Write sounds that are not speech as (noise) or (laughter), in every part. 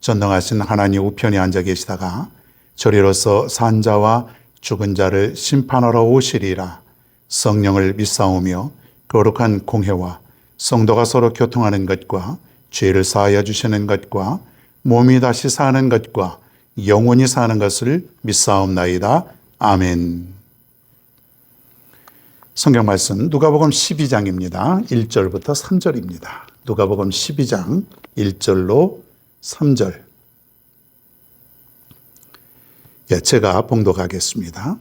전능하신 하나님 우편에 앉아 계시다가 저리로서 산자와 죽은 자를 심판하러 오시리라 성령을 믿사오며 거룩한 공회와 성도가 서로 교통하는 것과 죄를 사하여 주시는 것과 몸이 다시 사는 것과 영원히 사는 것을 믿사옵나이다. 아멘. 성경 말씀 누가복음 12장입니다. 1절부터 3절입니다. 누가복음 12장 1절로 3절. 예, 제가 봉독하겠습니다.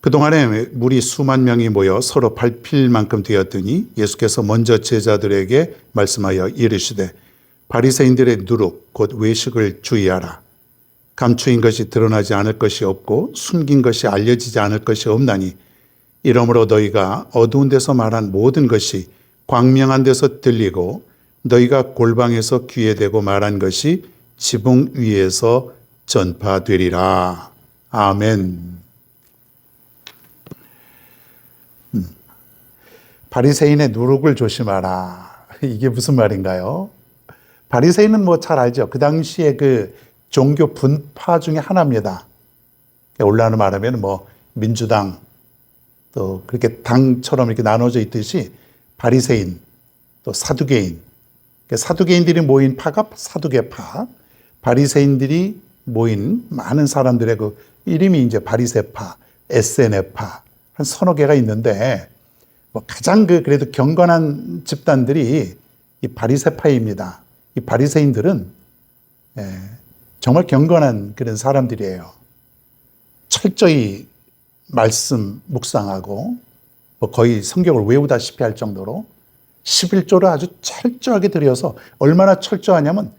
그동안에 물이 수만 명이 모여 서로 밟힐 만큼 되었더니 예수께서 먼저 제자들에게 말씀하여 이르시되 바리새인들의 누룩 곧 외식을 주의하라. 감추인 것이 드러나지 않을 것이 없고 숨긴 것이 알려지지 않을 것이 없나니 이러므로 너희가 어두운 데서 말한 모든 것이 광명한 데서 들리고 너희가 골방에서 귀에 대고 말한 것이 지붕 위에서 전파되리라. 아멘. 음. 바리새인의 누룩을 조심하라. (laughs) 이게 무슨 말인가요? 바리새인은 뭐 잘 알죠. 그 당시에 그 종교 분파 중에 하나입니다. 올라오는 말하면 뭐 민주당 또 그렇게 당처럼 이렇게 나눠져 있듯이 바리새인 또 사두개인 사두개인들이 모인 파가 사두개파 바리새인들이 모인 많은 사람들의 그 이름이 이제 바리새파, 에세네파 한 서너 개가 있는데 뭐 가장 그 그래도 경건한 집단들이 이 바리새파입니다. 이 바리새인들은 예, 정말 경건한 그런 사람들이에요. 철저히 말씀 묵상하고 뭐 거의 성경을 외우다시피 할 정도로 11조를 아주 철저하게 들여서 얼마나 철저하냐면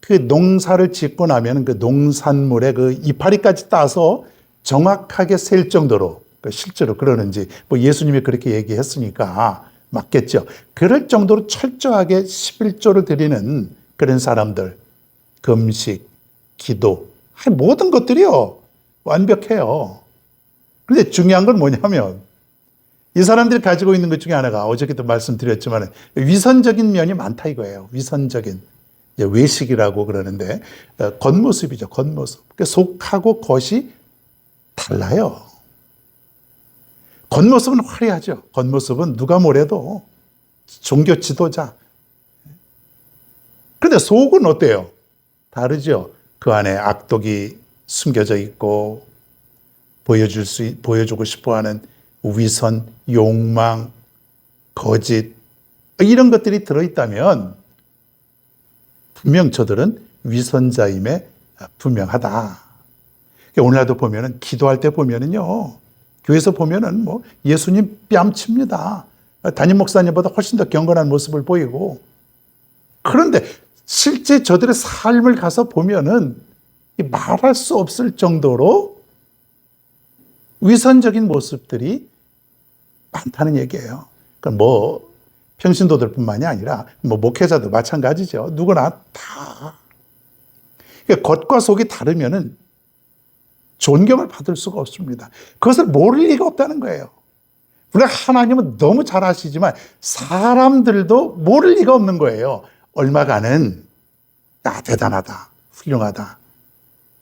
그 농사를 짓고 나면 그 농산물의 그 이파리까지 따서 정확하게 셀 정도로 그 실제로 그러는지 뭐 예수님이 그렇게 얘기했으니까 맞겠죠. 그럴 정도로 철저하게 11조를 드리는 그런 사람들 금식, 기도 모든 것들이요 완벽해요. 근데 중요한 건 뭐냐면 이 사람들이 가지고 있는 것 중에 하나가 어저께도 말씀드렸지만 위선적인 면이 많다 이거예요. 위선적인 외식이라고 그러는데 어, 겉모습이죠. 겉모습. 속하고 겉이 달라요. 겉모습은 화려하죠. 겉모습은 누가 뭐래도 종교 지도자. 근데 속은 어때요? 다르죠. 그 안에 악독이 숨겨져 있고 보여줄 수 보여주고 싶어하는 위선, 욕망, 거짓 이런 것들이 들어 있다면 분명 저들은 위선자임에 분명하다. 오늘날도 보면은 기도할 때 보면은요. 교회에서 보면은 뭐 예수님 뺨칩니다. 담임 목사님보다 훨씬 더 경건한 모습을 보이고 그런데 실제 저들의 삶을 가서 보면은 말할 수 없을 정도로 위선적인 모습들이 많다는 얘기예요. 그러니까 뭐 평신도들뿐만이 아니라 뭐 목회자도 마찬가지죠. 누구나 다 그러니까 겉과 속이 다르면은 존경을 받을 수가 없습니다. 그것을 모를 리가 없다는 거예요. 물론 하나님은 너무 잘 아시지만 사람들도 모를 리가 없는 거예요. 얼마간은 야 대단하다, 훌륭하다.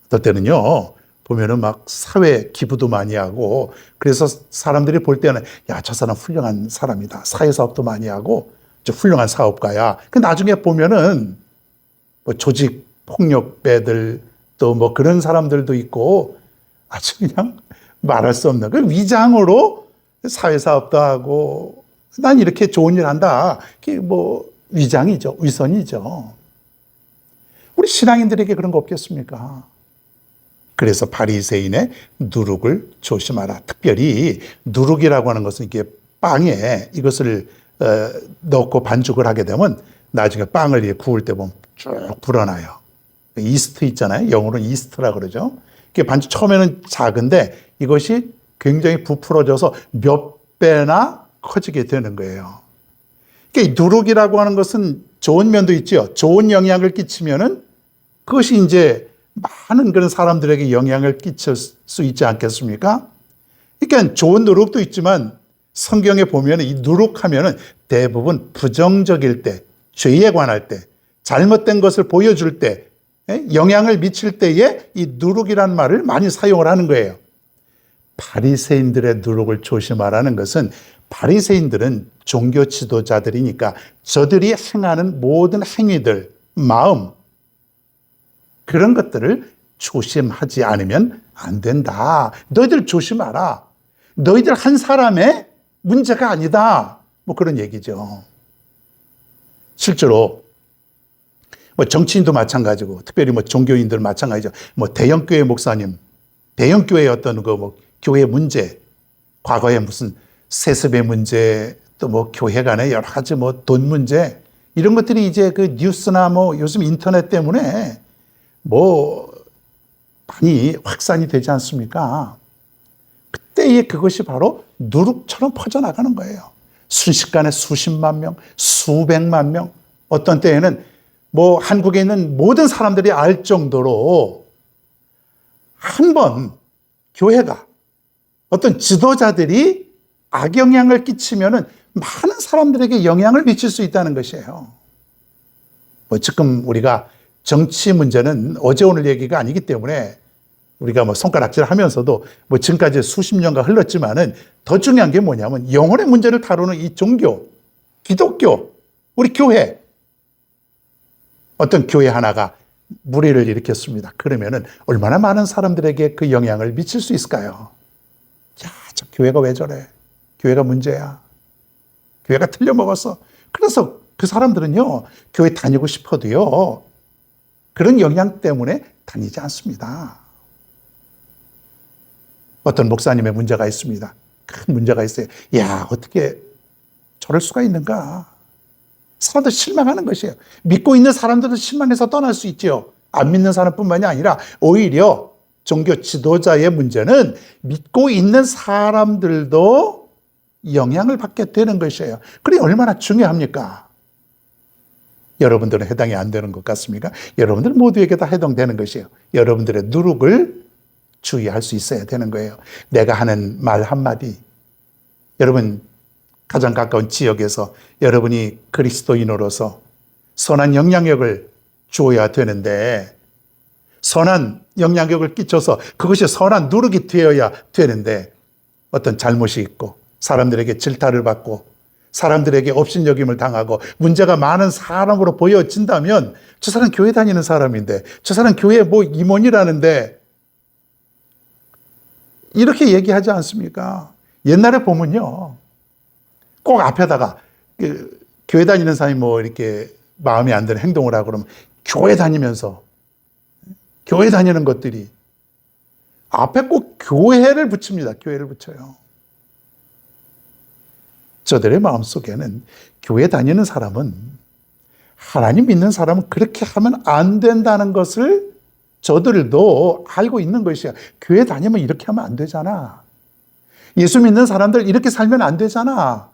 어떨 때는요 보면은 막 사회 기부도 많이 하고 그래서 사람들이 볼 때는 야 저 사람 훌륭한 사람이다 사회 사업도 많이 하고 저 훌륭한 사업가야. 그 나중에 보면은 뭐 조직 폭력배들 또 뭐 그런 사람들도 있고 아주 그냥 (laughs) 말할 수 없는 그 위장으로 사회 사업도 하고 난 이렇게 좋은 일 한다. 그게 뭐 위장이죠. 위선이죠. 우리 신앙인들에게 그런 거 없겠습니까? 그래서 바리새인의 누룩을 조심하라. 특별히 누룩이라고 하는 것은 이게 빵에 이것을 어, 넣고 반죽을 하게 되면 나중에 빵을 구울 때 보면 쭉 불어나요. 이스트 있잖아요. 영어로는 이스트라 그러죠. 그게 반죽 처음에는 작은데 이것이 굉장히 부풀어져서 몇 배나 커지게 되는 거예요. 그러니까 이 누룩이라고 하는 것은 좋은 면도 있죠. 좋은 영향을 끼치면은 그것이 이제 많은 그런 사람들에게 영향을 끼칠 수 있지 않겠습니까? 그러니까 좋은 누룩도 있지만 성경에 보면 이 누룩하면은 대부분 부정적일 때, 죄에 관할 때, 잘못된 것을 보여줄 때, 예? 영향을 미칠 때에 이 누룩이라는 말을 많이 사용을 하는 거예요. 바리새인들의 누룩을 조심하라는 것은 바리새인들은 종교 지도자들이니까 저들이 행하는 모든 행위들, 마음 그런 것들을 조심하지 않으면 안 된다. 너희들 조심하라. 너희들 한 사람의 문제가 아니다. 뭐 그런 얘기죠. 실제로 뭐 정치인도 마찬가지고 특별히 뭐 종교인들 마찬가지죠. 뭐 대형 교회 목사님, 대형 교회 어떤 그뭐 교회 문제, 과거에 무슨 세습의 문제, 또 뭐 교회 간의 여러 가지 뭐 돈 문제 이런 것들이 이제 그 뉴스나 뭐 요즘 인터넷 때문에 뭐 많이 확산이 되지 않습니까? 그때에 그것이 바로 누룩처럼 퍼져나가는 거예요. 순식간에 수십만 명, 수백만 명, 어떤 때에는 뭐 한국에 있는 모든 사람들이 알 정도로 한 번 교회가 어떤 지도자들이 악영향을 끼치면은 많은 사람들에게 영향을 미칠 수 있다는 것이에요. 뭐 지금 우리가 정치 문제는 어제 오늘 얘기가 아니기 때문에 우리가 뭐 손가락질 하면서도 뭐 지금까지 수십 년간 흘렀지만은 더 중요한 게 뭐냐면 영혼의 문제를 다루는 이 종교, 기독교, 우리 교회. 어떤 교회 하나가 무리를 일으켰습니다. 그러면은 얼마나 많은 사람들에게 그 영향을 미칠 수 있을까요? 야, 저 교회가 왜 저래? 교회가 문제야. 교회가 틀려먹었어. 그래서 그 사람들은요, 교회 다니고 싶어도요, 그런 영향 때문에 다니지 않습니다. 어떤 목사님의 문제가 있습니다. 큰 문제가 있어요. 야, 어떻게 저럴 수가 있는가? 사람들 실망하는 것이에요. 믿고 있는 사람들은 실망해서 떠날 수 있죠. 안 믿는 사람뿐만이 아니라 오히려 종교 지도자의 문제는 믿고 있는 사람들도 영향을 받게 되는 것이에요. 그게 얼마나 중요합니까? 여러분들은 해당이 안 되는 것 같습니까? 여러분들 모두에게 다 해당되는 것이에요. 여러분들의 누룩을 주의할 수 있어야 되는 거예요. 내가 하는 말 한마디. 여러분, 가장 가까운 지역에서 여러분이 그리스도인으로서 선한 영향력을 주어야 되는데, 선한 영향력을 끼쳐서 그것이 선한 누룩이 되어야 되는데, 어떤 잘못이 있고, 사람들에게 질타를 받고, 사람들에게 업신여김을 당하고, 문제가 많은 사람으로 보여진다면, 저 사람 교회 다니는 사람인데, 저 사람 교회 뭐 임원이라는데, 이렇게 얘기하지 않습니까? 옛날에 보면요. 꼭 앞에다가 그 교회 다니는 사람이 뭐 이렇게 마음에 안 드는 행동을 하고 그러면 교회 다니면서 교회 다니는 것들이 앞에 꼭 교회를 붙입니다. 교회를 붙여요. 저들의 마음 속에는 교회 다니는 사람은 하나님 믿는 사람은 그렇게 하면 안 된다는 것을 저들도 알고 있는 것이야. 교회 다니면 이렇게 하면 안 되잖아. 예수 믿는 사람들 이렇게 살면 안 되잖아.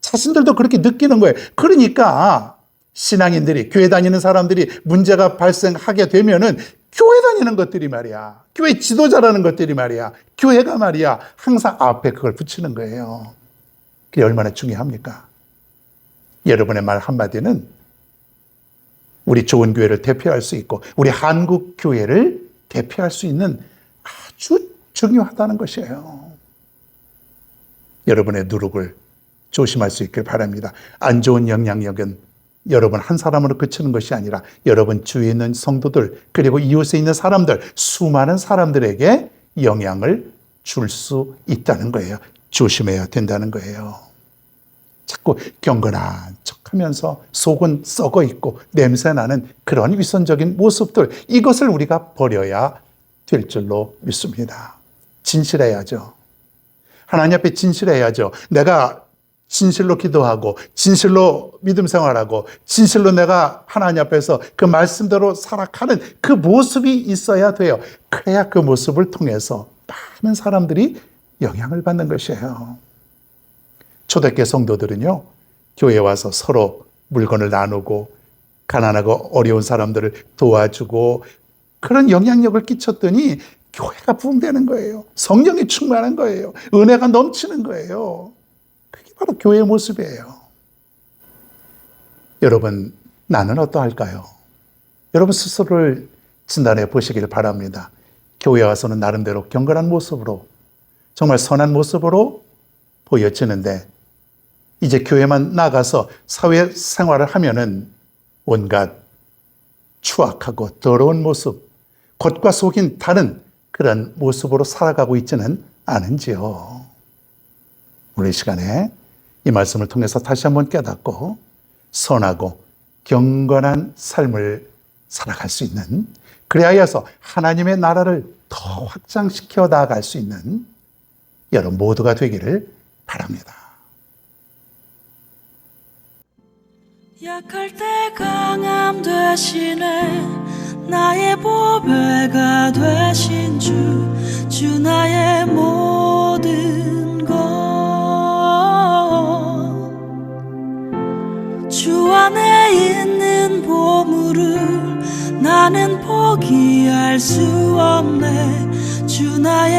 자신들도 그렇게 느끼는 거예요. 그러니까 신앙인들이 교회 다니는 사람들이 문제가 발생하게 되면은 교회 다니는 것들이 말이야. 교회 지도자라는 것들이 말이야. 교회가 말이야. 항상 앞에 그걸 붙이는 거예요. 그게 얼마나 중요합니까? 여러분의 말 한마디는 우리 좋은 교회를 대표할 수 있고 우리 한국 교회를 대표할 수 있는 아주 중요하다는 것이에요. 여러분의 누룩을 조심할 수 있길 바랍니다. 안 좋은 영향력은 여러분 한 사람으로 그치는 것이 아니라 여러분 주위에 있는 성도들 그리고 이웃에 있는 사람들 수많은 사람들에게 영향을 줄 수 있다는 거예요. 조심해야 된다는 거예요. 자꾸 경건한 척 하면서 속은 썩어 있고 냄새 나는 그런 위선적인 모습들 이것을 우리가 버려야 될 줄로 믿습니다. 진실해야죠. 하나님 앞에 진실해야죠. 내가 진실로 기도하고 진실로 믿음 생활하고 진실로 내가 하나님 앞에서 그 말씀대로 살아가는 그 모습이 있어야 돼요. 그래야 그 모습을 통해서 많은 사람들이 영향을 받는 것이에요. 초대교 성도들은요, 교회 와서 서로 물건을 나누고 가난하고 어려운 사람들을 도와주고 그런 영향력을 끼쳤더니 교회가 부흥되는 거예요. 성령이 충만한 거예요. 은혜가 넘치는 거예요. 그게 바로 교회의 모습이에요. 여러분, 나는 어떠할까요? 여러분 스스로를 진단해 보시길 바랍니다. 교회 와서는 나름대로 경건한 모습으로 정말 선한 모습으로 보여지는데 이제 교회만 나가서 사회 생활을 하면은 온갖 추악하고 더러운 모습, 겉과 속인 다른 그런 모습으로 살아가고 있지는 않은지요. 오늘 이 시간에 이 말씀을 통해서 다시 한번 깨닫고 선하고 경건한 삶을 살아갈 수 있는 그리하여서 하나님의 나라를 더 확장시켜 나아갈 수 있는 여러분 모두가 되기를 바랍니다. 약할 때 강함 되시네 나의 보배가 되신 주, 주 나의 모든 것. 주 안에 있는 보물을 나는 포기할 수 없네. 주 나의